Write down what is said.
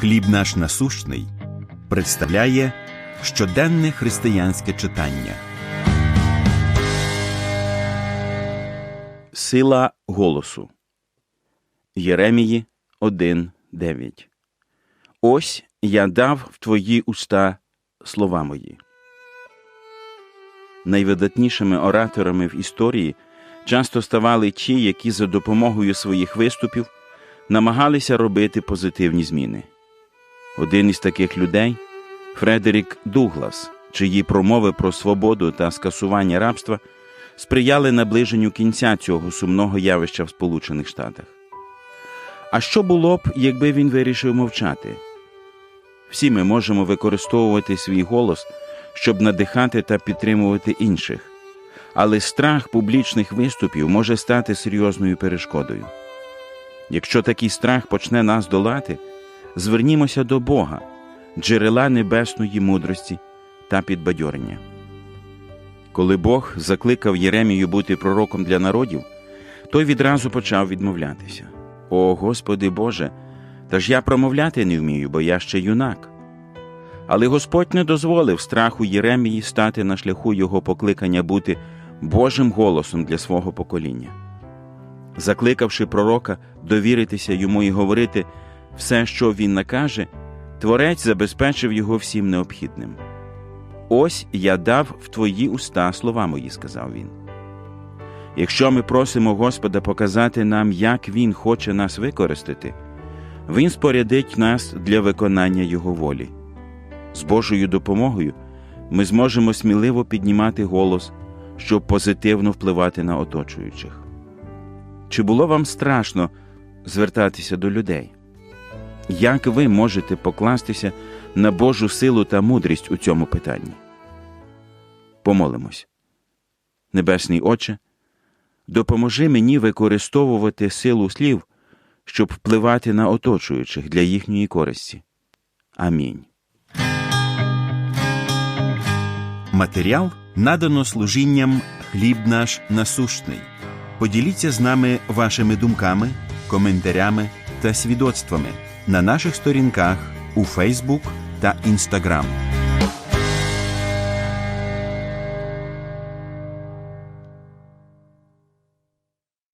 Хліб наш насущний представляє щоденне християнське читання. Сила голосу. Єремії 1.9 Ось я дав в твої уста слова мої. Найвидатнішими ораторами в історії часто ставали ті, які за допомогою своїх виступів намагалися робити позитивні зміни. Один із таких людей Фредерік Дуглас, чиї промови про свободу та скасування рабства сприяли наближенню кінця цього сумного явища в Сполучених Штатах. А що було б, якби він вирішив мовчати? Всі ми можемо використовувати свій голос, щоб надихати та підтримувати інших, але страх публічних виступів може стати серйозною перешкодою. Якщо такий страх почне нас долати, звернімося до Бога, джерела небесної мудрості та підбадьорення. Коли Бог закликав Єремію бути пророком для народів, той відразу почав відмовлятися. О Господи Боже, та ж я промовляти не вмію, бо я ще юнак. Але Господь не дозволив страху Єремії стати на шляху його покликання бути Божим голосом для свого покоління. Закликавши пророка довіритися йому і говорити все, що він накаже, Творець забезпечив його всім необхідним. Ось я дав в твої уста слова мої, сказав він. Якщо ми просимо Господа показати нам, як Він хоче нас використати, Він спорядить нас для виконання Його волі. З Божою допомогою ми зможемо сміливо піднімати голос, щоб позитивно впливати на оточуючих. Чи було вам страшно звертатися до людей? Як ви можете покластися на Божу силу та мудрість у цьому питанні? Помолимось. Небесний Отче, допоможи мені використовувати силу слів, щоб впливати на оточуючих для їхньої користі. Амінь. Матеріал надано служінням Хліб наш насущний. Поділіться з нами вашими думками, коментарями та свідоцтвами на наших сторінках у Фейсбук та Інстаграм.